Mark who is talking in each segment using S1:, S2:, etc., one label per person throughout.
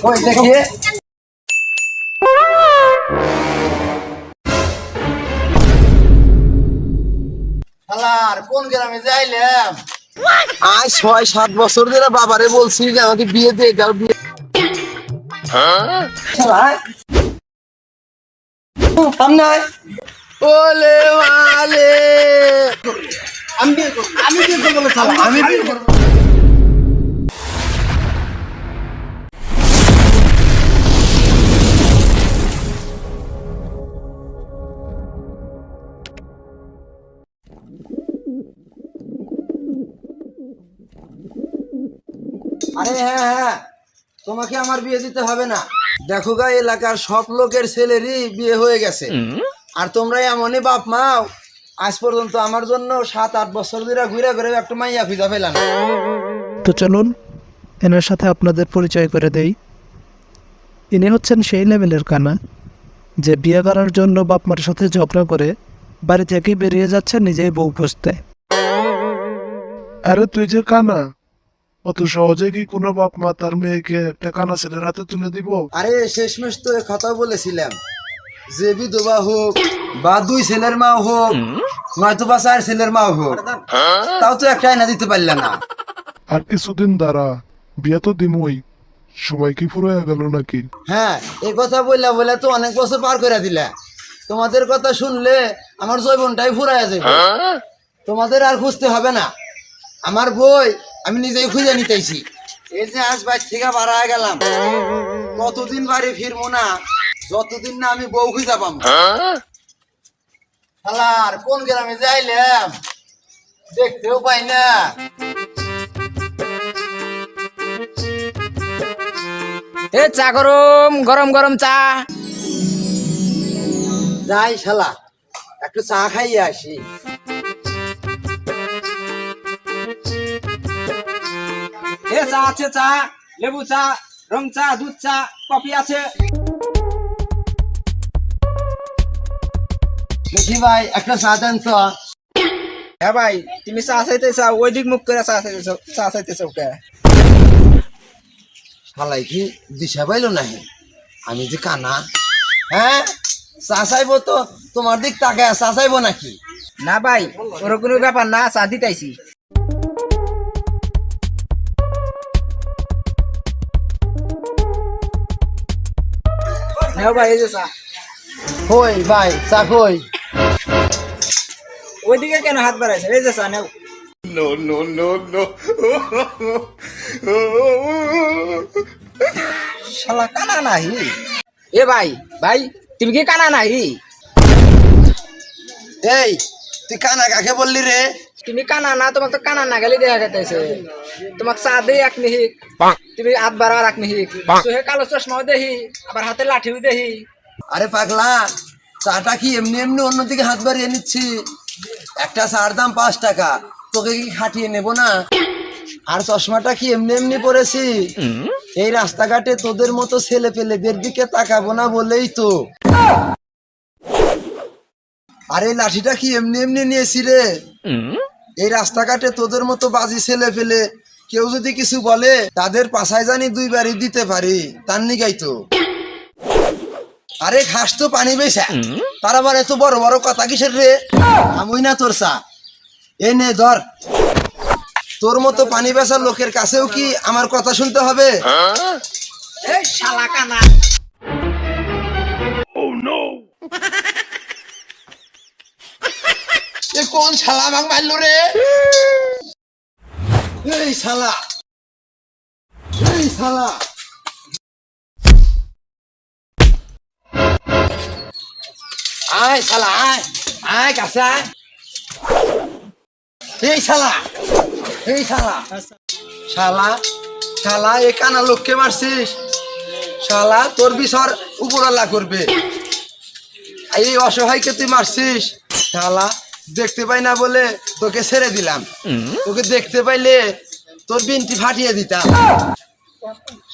S1: ওই দেখি শালার কোন গ্রামে যাইলাম আজ ছয় সাত বছর ধরে বাবারে বলছি যে আমাকে বিয়ে দিয়ে দাও বিয়ে। সামনে ওলে মালে। আমি আমি বিয়ে করব আমি বিয়ে করব। আরে হ্যাঁ হ্যাঁ তোমাকে আমার বিয়ে দিতে হবে না। দেখো গা এলাকার সব লোকের ছেলেরই বিয়ে হয়ে গেছে। আর তোমরা এমনই বাপ মাও। আজ পর্যন্ত আমার জন্য সাত আট বছর ধরে ঘুরে ঘুরে একটা মাইয়া খুঁজা পেলাম
S2: তো চলুন এনার সাথে আপনাদের পরিচয় করে দেই। ইনি হচ্ছেন সেই লেভেলের কানা যে বিয়ে করার জন্য বাপ মার সাথে ঝগড়া করে বাড়ি থেকে বেরিয়ে যাচ্ছে নিজেই বউ খুঁজতে।
S3: আরে তুই যে কানা অত সহজে কি কোনো বাপ মা তার মেয়েকে একটা কানা ছেলের হাতে তুলে দিব?
S1: আরে শেষমেশ তো কথা বলেছিলাম। যে বিধবা হোক বা দুই ছেলের মা হোক নয়তো বা চার ছেলের মা হোক তাও তো একটা আয়না দিতে পারলে না।
S3: আর কিছুদিন দ্বারা বিয়ে তো দিমই। সবাই কি ফুরে গেল নাকি?
S1: হ্যাঁ এই কথা বললা বলে তো অনেক বছর পার করে দিলে। তোমাদের কথা শুনলে আমার জৈবনটাই ফুরাইয়া যাবে তোমাদের আর খুঁজতে হবে না। আমার বই আমি নিজেই খুঁজে নিতেছি এই যে আজ ভাই থেকে বাড়া গেলাম। কতদিন বাড়ি ফিরবো না যতদিন না আমি বউ খুঁজে পাবো। শালার কোন গ্রামে যাইলাম? দেখতেও পাই না।
S4: এ চা গরম গরম গরম চা।
S1: যাই শালা একটু চা খাইয়ে আসি।
S4: চা আছে চা লেবু চা রং চা দুধ চা কফি আছে।
S1: দেখি ভাই একটা চা দেন তো।
S4: হ্যাঁ ভাই তুমি চা চাইতে চাও ওই দিক মুখ করে চা চাইতে চাও চা চাইতে চাও কে
S1: শালাই কি দিশা পাইলো নাহি? আমি যে কানা। হ্যাঁ? চা চাইব তো তোমার দিক তাকায় চা চাইব নাকি?
S4: না ভাই ওর কোনো ব্যাপার না চা দিতাইছি হ্যাঁ ভাই এই যে চা।
S1: কই ভাই চা কই?
S4: ওইদিকে কেন হাত বাড়াইছে এই যে চা নেও।
S1: শালা কানা নাহি।
S4: এ ভাই ভাই তুমি কি কানা নাই
S1: এই তুই কানা কাকে বললি রে?
S4: তুমি কানা না তোমাকে তো কানা না গেলে দেখা যাইতেছে। তোমাক চা দেই এক মিহিক তুমি হাত বাড়াবার এক মিহিক। তুই কালো চশমাও দেহি আবার হাতে লাঠিও দেহি।
S1: আরে পাগলা চাটা কি এমনি এমনি অন্যদিকে হাত বাড়িয়ে নিচ্ছি? একটা চার দাম পাঁচ টাকা তোকে কি খাটিয়ে নেব না? আর চশমাটা কি এমনি এমনি পরেছি? এই রাস্তাঘাটে তোদের মতো ছেলে পেলেদের দিকে তাকাবো না বলেই তো। আরে লাঠিটা কি এমনি এমনি নিয়েছি রে? এই রাস্তাঘাটে তোদের মতো বাজি ছেলে ফেলে কেউ যদি কিছু বলে তাদের পাশায় জানি দুই বাড়ি দিতে পারি তার নিগাই তো। আরে খাস তো পানি বেশা। তার আবার এত বড় বড় কথা কিসের রে? আমি না তোর চা। এ নে ধর। তোর মতো পানি বেচার লোকের কাছেও কি আমার কথা শুনতে হবে?
S4: এই শালা কানা।
S1: এ কোন শালা আমাকে মারলো রে? এই শালা। এই শালা। আয় শালা, আয়। আয় কাছে, আয়। এই শালা এই শালা। শালা শালা, এ কানা লোককে মারছিস? শালা, তোর বিষর উপরালা করবে। এই অসহায়কে তুই মারছিস? শালা দেখতে পাই না বলে তোকে ছেড়ে দিলাম। তোকে দেখতে পাইলে তোর বিনটি ফাটিয়ে দিতাম।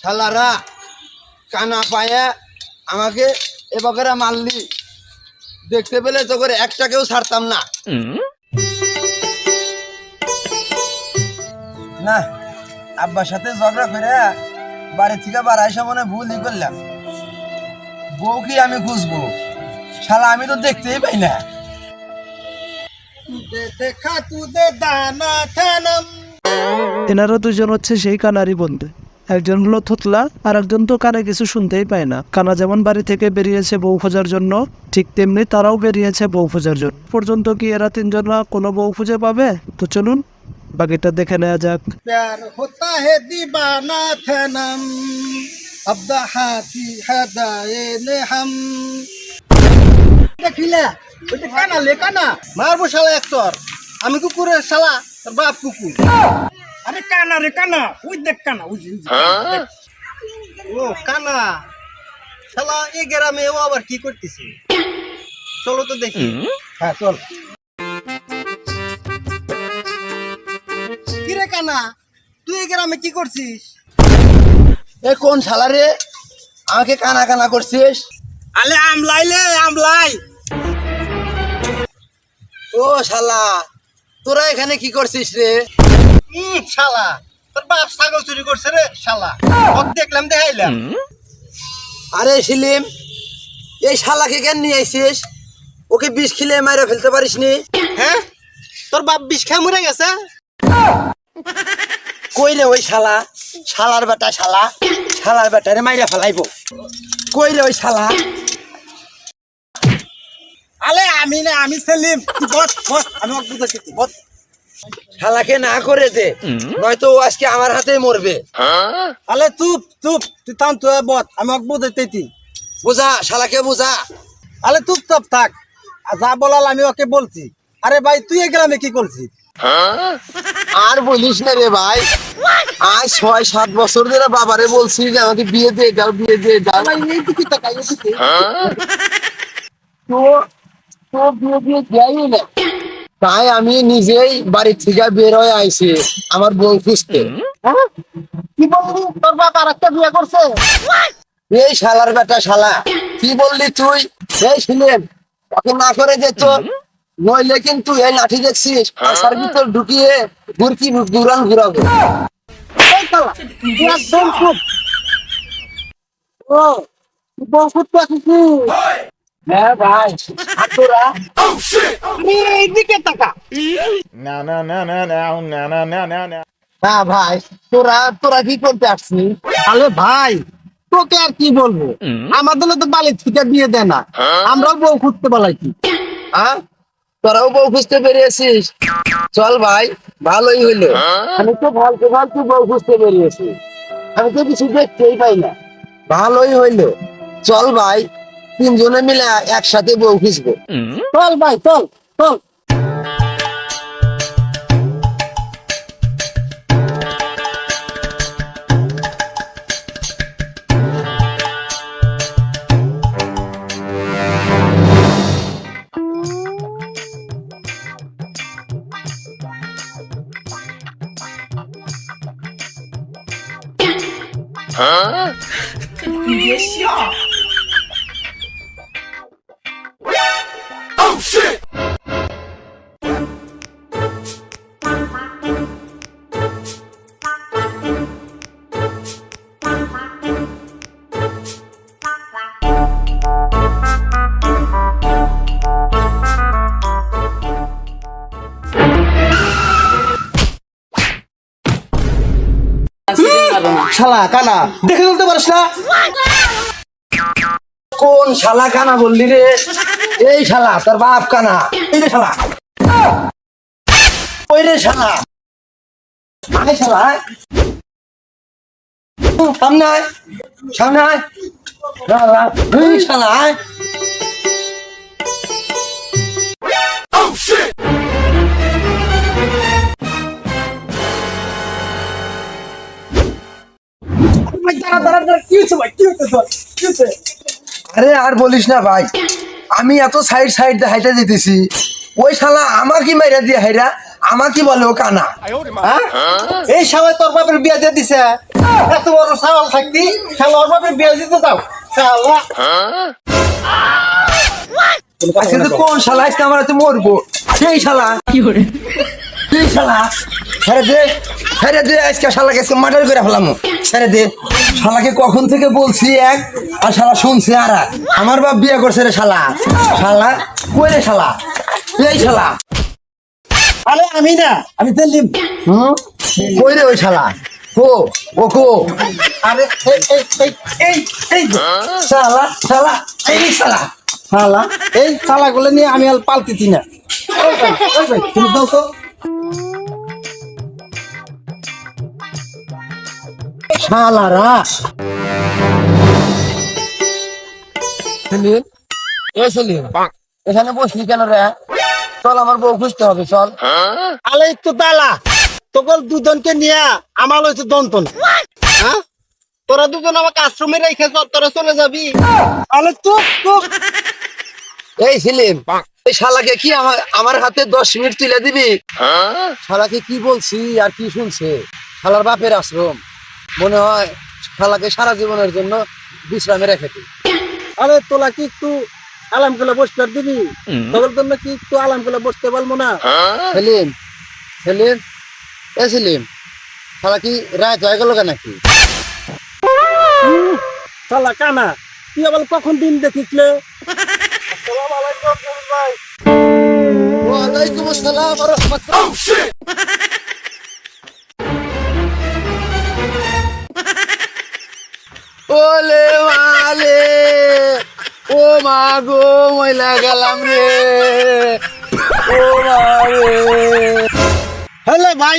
S1: শালারা কানা পায়ে আমাকে এ বকেরা মারলি। দেখতে পেলে তো তোকে একটাকেও ছাড়তাম না। না আব্বার সাথে ঝগড়া করে বাড়ি থেকে বাড়াই মনে ভুলই করলাম। বউ কি আমি খুঁজবো। শালা আমি তো দেখতেই পাই না।
S2: এনারা দুজন হচ্ছে সেই কানারি বন্ধু একজন হলো থোতলা আর একজন তো কানে কিছু শুনতেই পায় না। কানা যেমন বাড়ি থেকে বেরিয়েছে বউ খোঁজার জন্য ঠিক তেমনি তারাও বেরিয়েছে বউ খোঁজার জন্য। পর্যন্ত কি এরা তিনজন কোনো বউ খুঁজে পাবে? তো চলুন বাকিটা দেখে নেওয়া যাক।
S5: হে দেখিলা ওই কানা লে কানা। মারবো শালা একতর আমি কুকুরের শালা তোর বাপ কুকুর। আরে কানা রে কানা। ওই দেখ কানা ওই যে, ও কানা। শালা এই গ্রামে ও আবার কি করতেছে? চলো তো দেখি। হ্যাঁ চল। কিরে কানা তুই এই গ্রামে কি করছিস?
S1: এ কোন শালা রে? আমাকে কানা কানা করছিস?
S5: আলে আমলাইলে আমলাই।
S1: ও শালা তোরা এখানে কি করছিস রে?
S5: উম, শালা তোর বাপ ছাগল চুরি করছে রে শালা। ওকে দেখলাম দেখাইলাম।
S1: আরে সিলিম এই শালাকে কেন নিয়ে আইছিস? ওকে বিষ খিলে মাইরে ফেলতে পারিস নি?
S5: হ্যাঁ? তোর বাপ বিষ খেয়ে মরে গেছে?
S1: কই রে ওই শালা? শালার বেটা শালা? শালার বেটারে মাইরে ফেলাইবো। কই রে ওই শালা?
S5: আলে আমি না আমি সেলিম। তুই বস বস আমি ওকে বুঝাচ্ছি বস।
S1: শালাকে না করে দে নয়তো ও আজকে আমার হাতে মরবে।
S5: আলে চুপ চুপ তুই থাম তুই বস আমি ওকে বুঝাইতেছি।
S1: বুঝা শালাকে বুঝা।
S5: আলে চুপ চাপ থাক। যা বলাল আমি ওকে বলছি। আরে ভাই তুই এই গ্রামে কি করছিস?
S1: আর বলিস না রে ভাই আজ ছয় সাত বছর ধরে বাবারে বলছি যে আমাকে বিয়ে দিয়ে দাও বিয়ে দিয়ে দাও। তো তো বিয়ে দিয়ে দেয়ই না। তাই আমি নিজেই বাড়ি থেকে বের হয়ে আইছি আমার বউ খুঁজতে।
S5: হ্যাঁ? কি বললি? তোর বাপ আর একটা বিয়ে করছে?
S1: এই শালার বেটা শালা কি বললি তুই? এই শুনেন ওকে না করে যেত নইলে কিন্তু এই লাঠি দেখছিস আসার ভিতর ঢুকিয়ে ঘুরকি ঘুরান ঘুরাবো।
S5: একদম ও তুই বউ করতে আসিস
S1: হ্যাঁ ভাই। তোরা
S5: এইদিকে তাকা
S6: No, no, no, no, no, no, no, no, no, no.
S1: হ্যাঁ ভাই তোরা তোরা কি করতে আসছিস
S5: আরে ভাই তোকে আর কি বলব আমাদের তো বালি বিয়ে দেয় না আমরাও বউ খুঁজতে বলাইছি
S1: হ্যাঁ তোরাও বউ খুঁজতে বেরিয়েছিস চল ভাই ভালোই হইল আমি তো ফালতু ফালতু বউ খুঁজতে বেরিয়েছি আমি তো কিছু দেখতেই পাই না ভালোই হইল চল ভাই তিনজনে মিলে একসাথে বউ খিসবো
S5: চল ভাই চল চল। শালা কানা দেখে বলতে পারিস না?
S1: কোন শালা কানা বললি রে? এই শালা তোর বাপ কানা। এই শালা। ওই রে শালা। আয় শালা। সামনে আয়। সামনে আয়। শালা, শালা আয়।
S5: ভাই দাঁড়া দাঁড়া দাঁড়া কি হয়েছে ভাই? কি হয়েছে তোর? কি হয়েছে?
S1: আরে আর বলিস না ভাই আমি এত সাইড সাইড দিয়ে হাইটা যেতেছি ওই শালা আমার কি মাইরা দিয়ে হাইরা আমার কি বলে ও কানা।
S5: হ্যাঁ? এই সময় তোর বাপের বিয়ে দিয়ে দিছে। এত বড় সাওয়াল থাকতি শালা ওর বাপের বিয়ে দিতে দাও। শালা।
S1: আজকে তো কোন শালা? আজকে আমার হাতে মরবো। সেই শালা। তুই শালা দে আজকে শালাকে করে ফেলাম। দে। শালাকে কখন থেকে বলছি এক? আর শালা শুনছে আর। আমার বাপ বিয়ে করছে রে শালা। শালা, কই রে শালা? এই শালা।
S5: আরে আমি না, আমি
S1: হুম? কই রে ওই শালা? কো
S5: আরে, এই
S1: শালা শালা শালা।
S5: এই নিয়ে আমি আর পালতেছি না।
S1: শালারা। এ সেলিম এখানে বসলি কেন রে? চল আমার বউ খুঁজতে হবে চল।
S5: আলে একটু দালা তোর দুজনকে নিয়ে আমার হয়েছে দন্তন। হ্যাঁ? তোরা দুজন আমাকে আশ্রমে রেখে তোরা চলে যাবি। আলে চুপ
S1: এই সেলিম এই শালাকে কি আমার আমার হাতে দশ মিনিট তুলে দিবি? শালাকে কি বলছি আর কি শুনছে? শালার বাপের আশ্রম। মনে হয় শালাকে সারা জীবনের জন্য বিশ্রামে রেখে দিই।
S5: আরে তোলা কি একটু আলামগুলো বসতে দিবি? তোর জন্য কি একটু আলামগুলো বসতে পারব না?
S1: সেলিম সেলিম এ সেলিম শালা কি রাত হয়ে গেল নাকি?
S5: শালা কানা তুই আবার কখন দিন দেখিসলে? আসসালামু আলাইকুম ভাই।
S1: ওয়ালাইকুম আসসালাম ওয়া রাহমাতুল্লাহ। ওলে মালে ও মা গো ময়লা গেলাম রে। ও মা রে।
S5: হ্যালো ভাই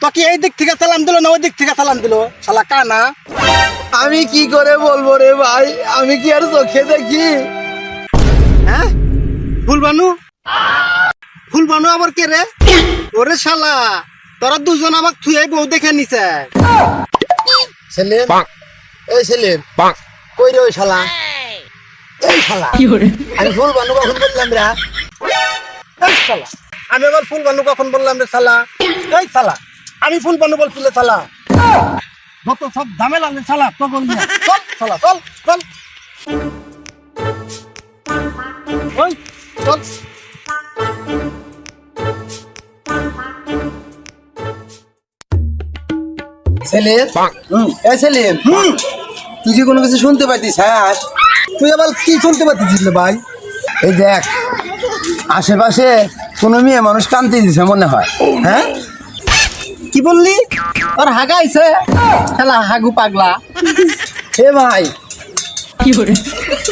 S5: তোকে এই দিক থেকে সালাম দিল না ওই দিক থেকে সালাম দিল? শালা কানা।
S1: আমি কি করে বলব রে ভাই? আমি কি আর চোখে দেখি?
S5: হ্যাঁ? ফুলবানু? ফুলবানু আবার কে রে? ওরে শালা তোরা দুজন আমাক থুয়ে বউ দেখে নিছে।
S1: সেলিম এই সেলিম কই রে ওই শালা? এই। শালা। আমি ভুল বানু কখন বললাম রে?
S5: এই শালা। আমি আবার ফুলবানু কখন বললাম রে শালা? এই শালা। আমি ফুলবানু বলছিলে শালা। যত সব ঝামেলা রে শালা তো বলবি না। চল শালা চল চল। ওই চল।
S1: সেলিম এই সেলিম তুই কি কোনো কিছু শুনতে পাইতিস হ্যাঁ?
S5: তুই আবার কি শুনতে পাচ্ছিস রে ভাই?
S1: এই দেখ আশেপাশে কোনো মেয়ে মানুষ কান্তি দিছে মনে হয় হ্যাঁ?
S5: কি বললি? তোর হাগাইছে খেলা হাগু পাগলা।
S1: হে ভাই কি করে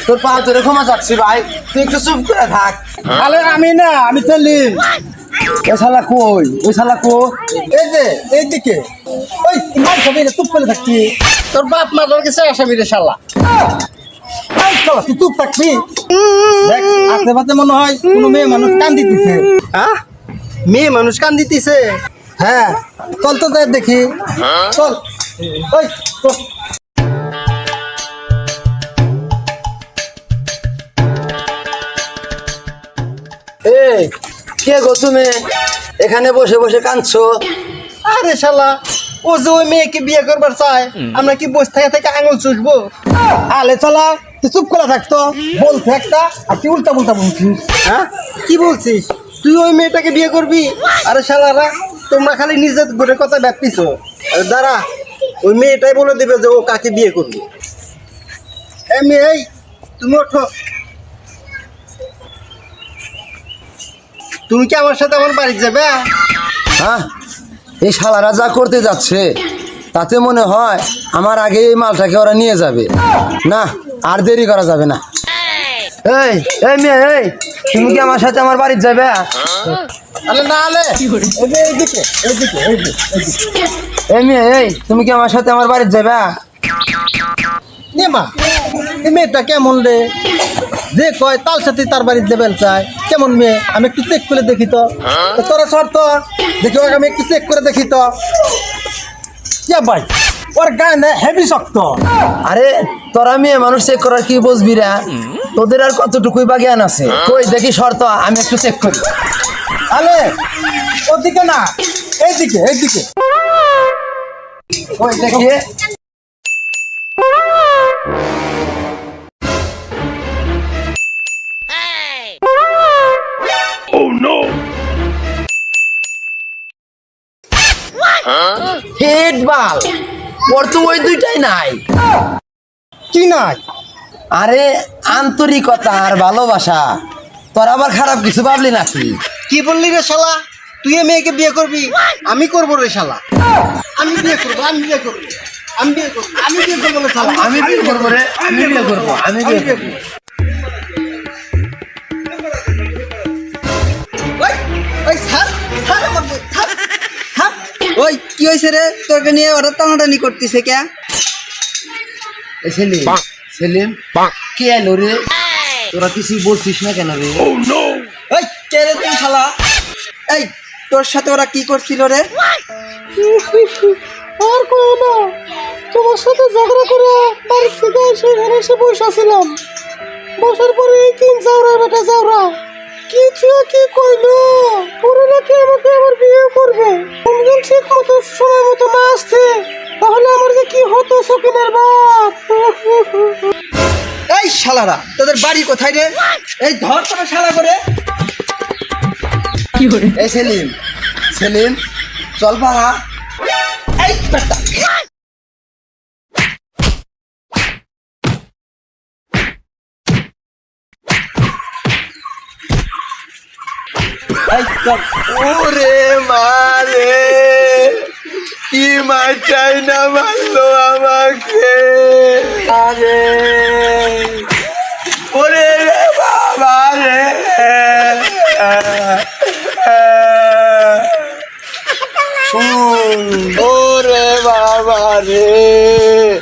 S1: তোর পা ধরে ক্ষমা চাচ্ছি ভাই। তুই একটু চুপ করে থাক।
S5: আরে আমি না আমি সেলিম।
S1: ওই শালা কই? ওই শালা কো
S5: এই যে এইদিকে। ওই মার খাবি রে চুপ করে থাকবি তোর বাপ মা তোর কাছে আসামি রে শালা। তুই চুপ থাকবি? দেখ আশেপাশে মনে হয় কোনো মেয়ে মানুষ কান দিতেছে। হ্যাঁ মেয়ে মানুষ কান দিতেছে? হ্যাঁ চল তো যাই দেখি। চল। ওই
S1: এই কে গো তুমি? এখানে বসে বসে কাঁদছো।
S5: আরে শালা ও যে ওই মেয়েকে বিয়ে করবার চায় আমরা কি বসে থেকে থেকে আঙুল চুষবো? আলে চলা তুই চুপ করে থাকতো বলতে একটা আর তুই উল্টা উল্টা বলছিস হ্যাঁ? কি বলছিস? তুই ওই মেয়েটাকে বিয়ে করবি? আরে শালারা তোমরা খালি নিজের ঘরে কথা ব্যাপিস আরে দাঁড়া ওই মেয়েটাই বলে দিবে যে ও কাকে বিয়ে করবি। এই মেয়ে এই তুমি ওঠো। তুমি কি আমার সাথে আমার বাড়ি যাবে?
S1: হ্যাঁ এই শালারা যা করতে যাচ্ছে তাতে মনে হয় আমার আগে এই মালটাকে ওরা নিয়ে যাবে। না আর দেরি করা যাবে না। এই এই মেয়ে এই তুমি কি আমার সাথে আমার বাড়িতে যাবে?
S5: আরে না আলে এই এইদিকে এইদিকে এইদিকে এইদিকে
S1: এই মেয়ে এই তুমি কি আমার সাথে আমার বাড়িতে যাবে?
S5: নে মা। এই মেয়েটা কেমন রে? যে কয় তার সাথে তার বাড়ির দেবেল চায়। কেমন মেয়ে? আমি একটু চেক করে দেখি তো। তো তোরা শর্ত? দেখি ওকে আমি একটু চেক করে দেখি তো। কে ভাই ওর গায়ে না হেভি শক্ত।
S1: আরে তোরা মেয়ে মানুষ চেক করার কি বুঝবি রে? তোদের আর কতটুকুই বা জ্ঞান আছে কই দেখি শর্ত আমি একটু চেক করি।
S5: আলে ওদিকে না এইদিকে এইদিকে।
S1: ওই দেখি। তোর তো ওই দুইটাই নাই।
S5: কি নাই?
S1: আরে আন্তরিকতা আর ভালোবাসা। তোর আবার খারাপ কিছু ভাবলি নাকি?
S5: কি বললি রে শালা? তুই মেয়েকে বিয়ে করবি? আমি করব রে শালা। আমি বিয়ে করব আমি বিয়ে করব। আমি বিয়ে করব আমি বিয়ে করব রে শালা।
S1: আমি বিয়ে করব রে আমি বিয়ে করব আমি বিয়ে করব।
S5: ওই ওই স্যার স্যার আমাকে স্যার স্যার। ওই কি হয়েছে রে? তোকে নিয়ে ওরা টানাটানি করতেছে কে?
S1: সেলিম সেলিম কে এলো রে? তোরা কিছুই বলছিস না কেন রে?
S5: ওই কে রে তুই শালা? এই তোর সাথে ওরা কি করছিল রে? আর কই না তোমার সাথে ঝগড়া করে বাড়ি থেকে এসে এখানে এসে বসেছিলাম বসার পরে এই তিন বেটা যাওরা কিছু কি কইলো পুরো নাকি আমাকে আবার বিয়ে করবে। যদি ঠিক মতো সময় মতো না আসতে তাহলে আমার যে কি হতো সকিনের বাপ? এই শালারা তোদের বাড়ি কোথায় রে? এই ধর তোরা শালা করে।
S1: এই সেলিম সেলিম চল পাড়া
S5: এই বেটা।
S1: ওরে মারে। কি মারটাই না মারলো আমাকে। আরে। ওরে রে বাবা রে। ওরে বাবা রে।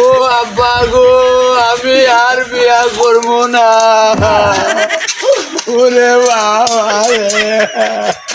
S1: ও আব্বা গো, আমি আর বিয়া করব না। ওরে বাবা রে